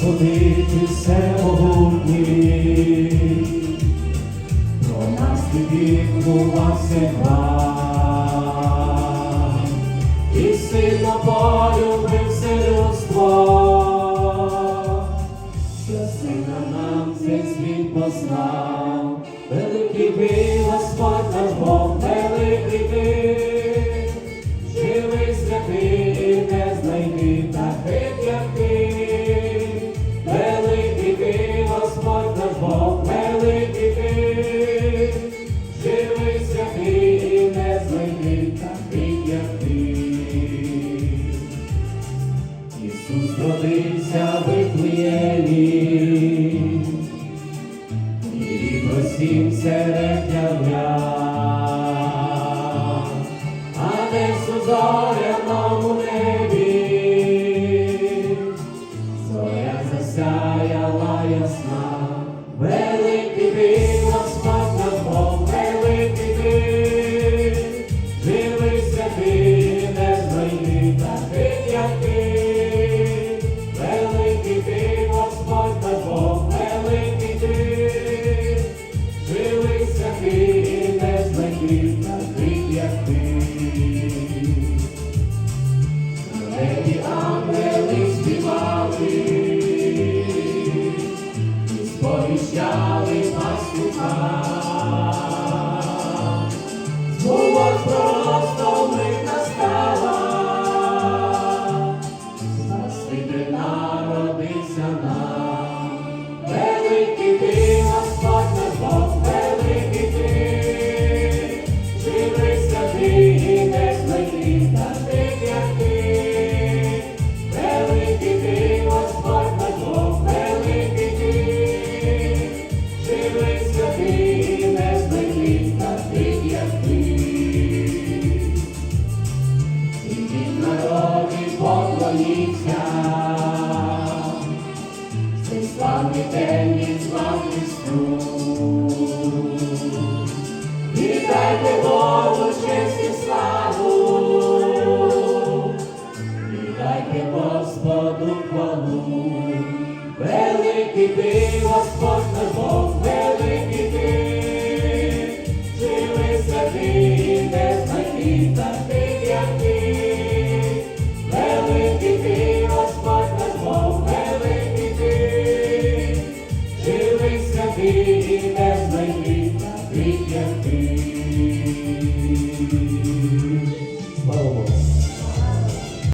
Господи, ти всемогутній, про нас ти відбувався град, і сильно полюбив все людство, що сина нам цей світ познав, великий ти, Господь наш Бог, великий ти. всім середня дня, а десь у зоряному небі, зоря засяяла ясна, великий. обіщали пастуха. Було просто мита стала, Спаситель народився. Великий ти, Господь наш великий ти, живи святий, не ти. Слава Богу!